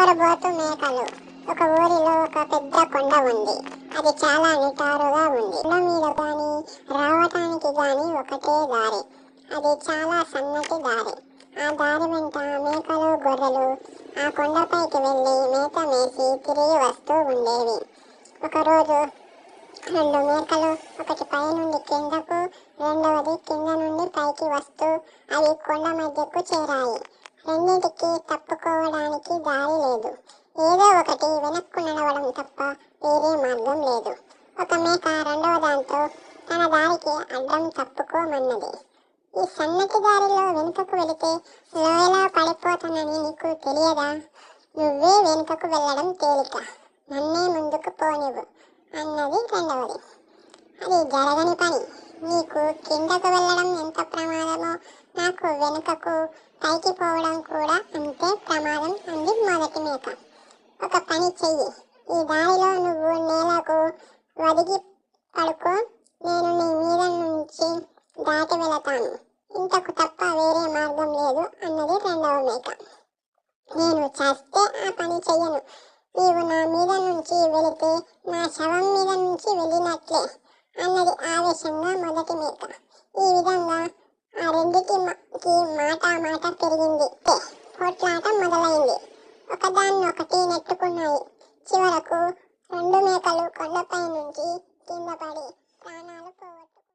పొగరబోతు మేకలు. ఒక ఊరిలో ఒక పెద్ద కొండ ఉంది. అది చాలా నిటారుగా ఉంది. కొండ మీద గాని రావటానికి గాని ఒకటే దారి. అది చాలా సన్నటి దారి. ఆ దారి వెంట మేకలు గొర్రెలు ఆ కొండపైకి వెళ్ళి మేత మేసి తిరిగి వస్తూ ఉండేవి. ఒకరోజు రెండు మేకలు ఒకటి పై నుండి కిందకు రెండవది కింద నుండి పైకి వస్తూ అవి కొండ మధ్యకు చేరాయి. రెండింటికి తప్పుకోవడానికి దారి లేదు. ఏదో ఒకటి వెనక్కు నడవడం తప్ప వేరే మార్గం లేదు. ఒక మేక రెండవ దాంతో తన దారికి అడ్డం తప్పుకోమన్నది. ఈ సన్నటి దారిలో వెనుకకు వెళితే లోయలా పడిపోతానని నీకు తెలియదా? నువ్వే వెనుకకు వెళ్ళడం తేలిక. నన్నే ముందుకు పోనివ్వు అన్నది రెండవది. అది జరగని పని. నీకు కిందకు వెళ్ళడం ఎంత ప్రమాదం? నాకు వెనుకకు పైకి పోవడం కూడా అంతే ప్రమాదం అంది మొదటి మేక. ఒక పని చెయ్యి. ఈ దారిలో నువ్వు నేలకు వదిగి పడుకో. నేను నీ మీద నుంచి దాటి వెళతాను. ఇంతకు తప్ప వేరే మార్గం లేదు అన్నది రెండవ మేక. నేను చేస్తే ఆ పని చెయ్యను. నీవు నా మీద నుంచి వెళితే నా శవం మీద నుంచి వెళ్ళినట్లే అన్నది ఆవేశంగా మొదటి మేక. ఈ విధంగా ఆ రెండిటి కి మాట మాట పెరిగింది. తే, పోట్లాట మొదలైంది. ఒకదాన్నొకటి నెట్టుకున్నాయి. చివరకు రెండు మేకలు కొండపై నుంచి కింద పడి